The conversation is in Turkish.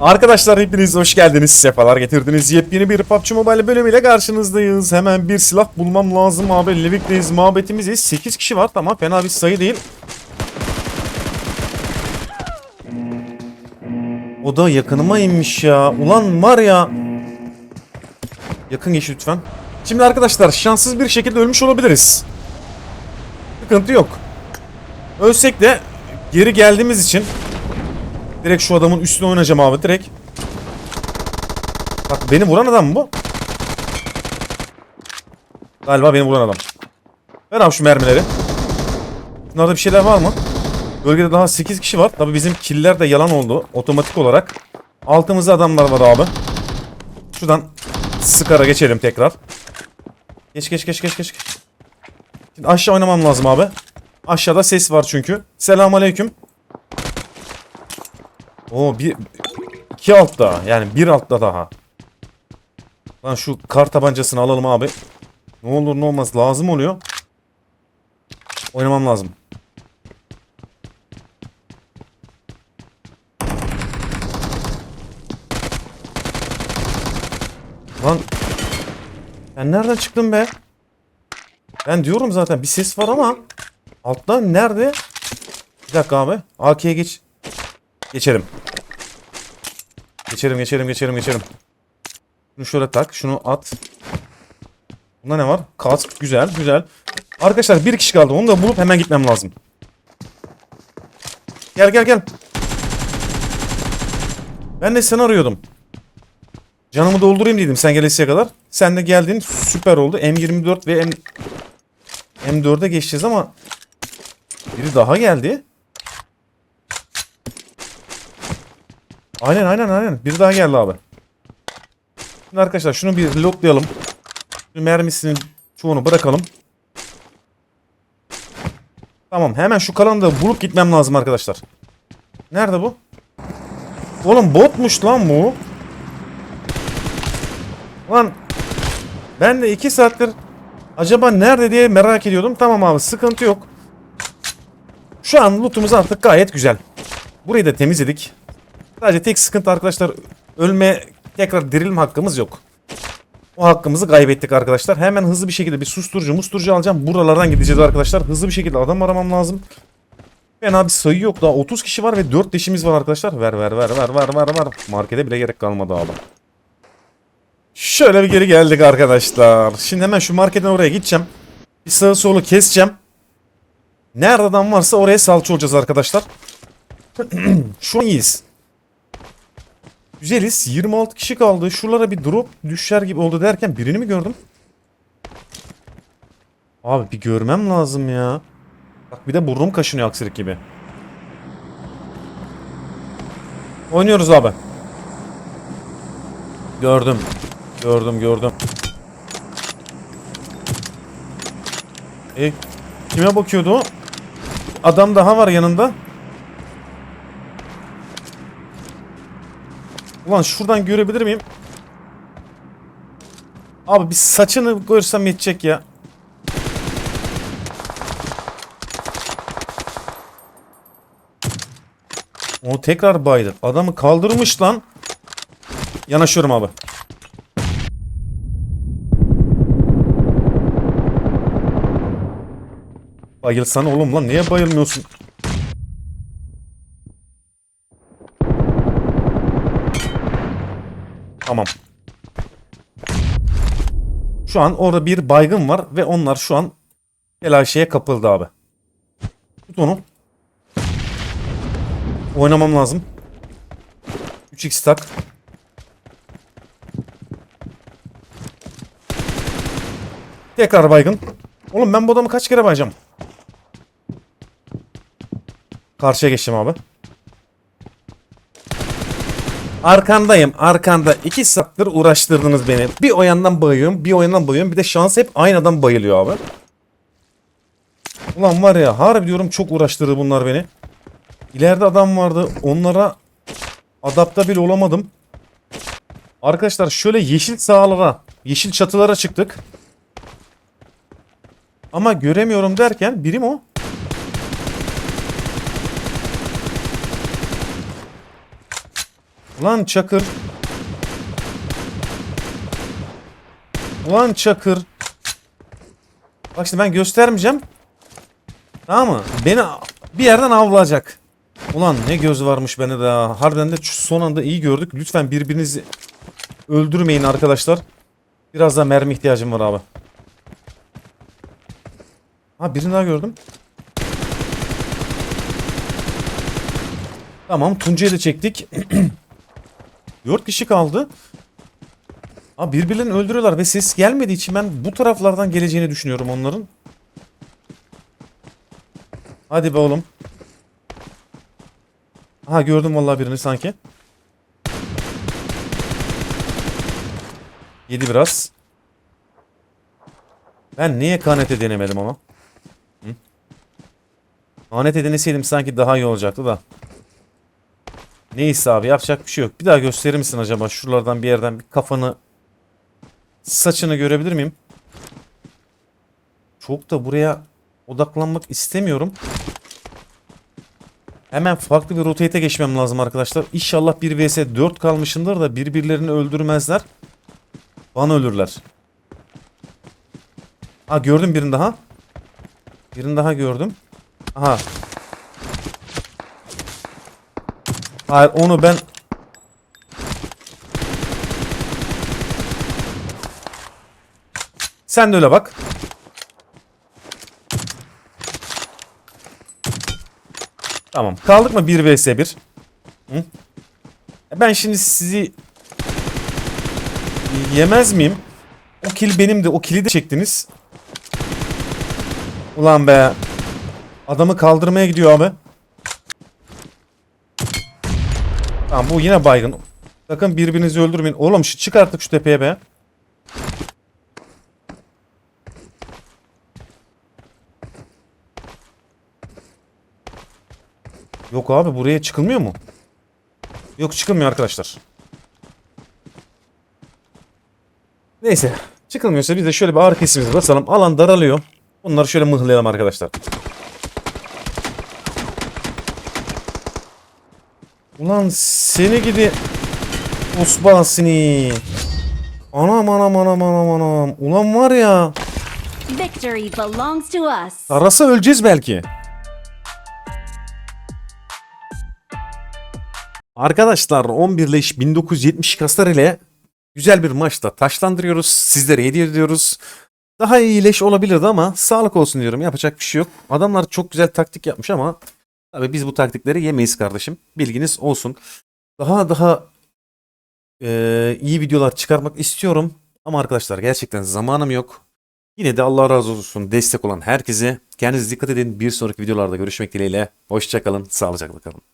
Arkadaşlar hepiniz hoş geldiniz. Sefalar getirdiniz. Yepyeni bir PUBG Mobile bölümüyle karşınızdayız. Hemen bir silah bulmam lazım abi. Levik'teyiz. Muhabbetimiz 8 kişi var. Tamam fena bir sayı değil. O da yakınıma inmiş ya. Ulan var ya. Yakın geç lütfen. Şimdi arkadaşlar şanssız bir şekilde ölmüş olabiliriz. Sıkıntı yok. Ölsek de geri geldiğimiz için Direkt şu adamın üstüne oynayacağım abi direkt. Bak beni vuran adam mı bu? Galiba beni vuran adam. Ver abi şu mermileri. Bunlarda bir şeyler var mı? Bölgede daha 8 kişi var. Tabi bizim killer de yalan oldu. Otomatik olarak. Altımızda adamlar var abi. Şuradan sıkara geçelim tekrar. Geç geç geç geç geç. Şimdi aşağı oynamam lazım abi. Aşağıda ses var çünkü. Selamun aleyküm. Oo bir iki altta yani bir altta daha. Lan şu kar tabancasını alalım abi. Ne olur ne olmaz lazım oluyor. Oynamam lazım. Lan ben nereden çıktım be? Ben diyorum zaten bir ses var ama alttan nerede? Bir dakika abi. AK'ye geç. Geçelim. Geçelim geçelim geçelim geçelim. Şunu şöyle tak. Şunu at. Bunda ne var? Kask. Güzel güzel. Arkadaşlar bir kişi kaldı. Onu da bulup hemen gitmem lazım. Gel gel gel. Ben de seni arıyordum. Canımı doldurayım dedim sen gelesiye kadar. Sen de geldin. Süper oldu. M24 ve M... M4'e geçeceğiz ama... Biri daha geldi. Aynen aynen aynen. Bir daha geldi abi. Şimdi arkadaşlar şunu bir reloadlayalım. Şu mermisinin çoğunu bırakalım. Tamam hemen şu kalanı da bulup gitmem lazım arkadaşlar. Nerede bu? Oğlum botmuş lan bu. Lan ben de iki saattir acaba nerede diye merak ediyordum. Tamam abi sıkıntı yok. Şu an lootumuz artık gayet güzel. Burayı da temizledik. Sadece tek sıkıntı arkadaşlar ölme tekrar dirilme hakkımız yok. O hakkımızı kaybettik arkadaşlar. Hemen hızlı bir şekilde bir susturucu musturucu alacağım. Buralardan gideceğiz arkadaşlar. Hızlı bir şekilde adam aramam lazım. Fena bir sayı yok daha 30 kişi var ve 4 leşimiz var arkadaşlar. Ver ver ver ver ver ver ver. Markete bile gerek kalmadı abi. Şöyle bir geri geldik arkadaşlar. Şimdi hemen şu marketten oraya gideceğim. Bir sağı solu keseceğim. Nerede adam varsa oraya salça olacağız arkadaşlar. şu an iyiyiz. Güzeliz. 26 kişi kaldı. Şuralara bir drop düşer gibi oldu derken birini mi gördüm? Abi bir görmem lazım ya. Bak bir de burnum kaşınıyor aksilik gibi. Oynuyoruz abi. Gördüm. Gördüm gördüm. E, kime bakıyordu o? Adam daha var yanında. Ulan şuradan görebilir miyim? Abi bir saçını görsem yetecek ya. O tekrar baydı. Adamı kaldırmış lan. Yanaşıyorum abi. Bayılsana oğlum lan. Niye bayılmıyorsun? Tamam. Şu an orada bir baygın var ve onlar şu an telaşeye kapıldı abi. Tut onu. Oynamam lazım. 3x tak. Tekrar baygın. Oğlum ben bu adamı kaç kere bayacağım? Karşıya geçtim abi. Arkandayım arkanda. iki saattir uğraştırdınız beni. Bir o yandan bayıyorum bir o yandan bayıyorum. Bir de şans hep aynı adam bayılıyor abi. Ulan var ya harbi diyorum çok uğraştırdı bunlar beni. İleride adam vardı. Onlara adapte bile olamadım. Arkadaşlar şöyle yeşil sahalara, yeşil çatılara çıktık. Ama göremiyorum derken birim o. Ulan Çakır. Ulan Çakır. Bak şimdi ben göstermeyeceğim. Tamam mı? Beni bir yerden avlayacak. Ulan ne göz varmış bende de. ha. Harbiden de son anda iyi gördük. Lütfen birbirinizi öldürmeyin arkadaşlar. Biraz daha mermi ihtiyacım var abi. Ha birini daha gördüm. Tamam Tuncay'ı da çektik. 4 kişi kaldı. Aa, birbirlerini öldürüyorlar ve ses gelmediği için ben bu taraflardan geleceğini düşünüyorum onların. Hadi be oğlum. Aha gördüm vallahi birini sanki. Yedi biraz. Ben niye kanete denemedim ama? Kanete deneseydim sanki daha iyi olacaktı da. Neyse abi yapacak bir şey yok. Bir daha gösterir misin acaba şuralardan bir yerden bir kafanı saçını görebilir miyim? Çok da buraya odaklanmak istemiyorum. Hemen farklı bir rotate'e geçmem lazım arkadaşlar. İnşallah 1 vs 4 kalmışındır da birbirlerini öldürmezler. Bana ölürler. Ha gördüm birini daha. Birini daha gördüm. Aha. Hayır onu ben Sen de öyle bak. Tamam. Kaldık mı 1 vs 1? Hı? E Ben şimdi sizi yemez miyim? O kill benim de. O kill'i de çektiniz. Ulan be. Adamı kaldırmaya gidiyor abi. Tamam bu yine baygın. Sakın birbirinizi öldürmeyin. Oğlum şu çık artık şu tepeye be. Yok abi buraya çıkılmıyor mu? Yok çıkılmıyor arkadaşlar. Neyse. Çıkılmıyorsa biz de şöyle bir ağrı kesimizi basalım. Alan daralıyor. Bunları şöyle mıhlayalım arkadaşlar. Ulan seni gidi Osman seni. Anam anam anam anam anam. Ulan var ya. Victory belongs to us. Arasa öleceğiz belki. Arkadaşlar 11 leş 1970 kaslar ile güzel bir maçta taşlandırıyoruz. Sizlere hediye ediyoruz. Daha iyi leş olabilirdi ama sağlık olsun diyorum. Yapacak bir şey yok. Adamlar çok güzel taktik yapmış ama tabii biz bu taktikleri yemeyiz kardeşim. Bilginiz olsun. Daha daha eee, iyi videolar çıkarmak istiyorum. Ama arkadaşlar gerçekten zamanım yok. Yine de Allah razı olsun destek olan herkese. Kendinize dikkat edin. Bir sonraki videolarda görüşmek dileğiyle. Hoşçakalın. Sağlıcakla kalın.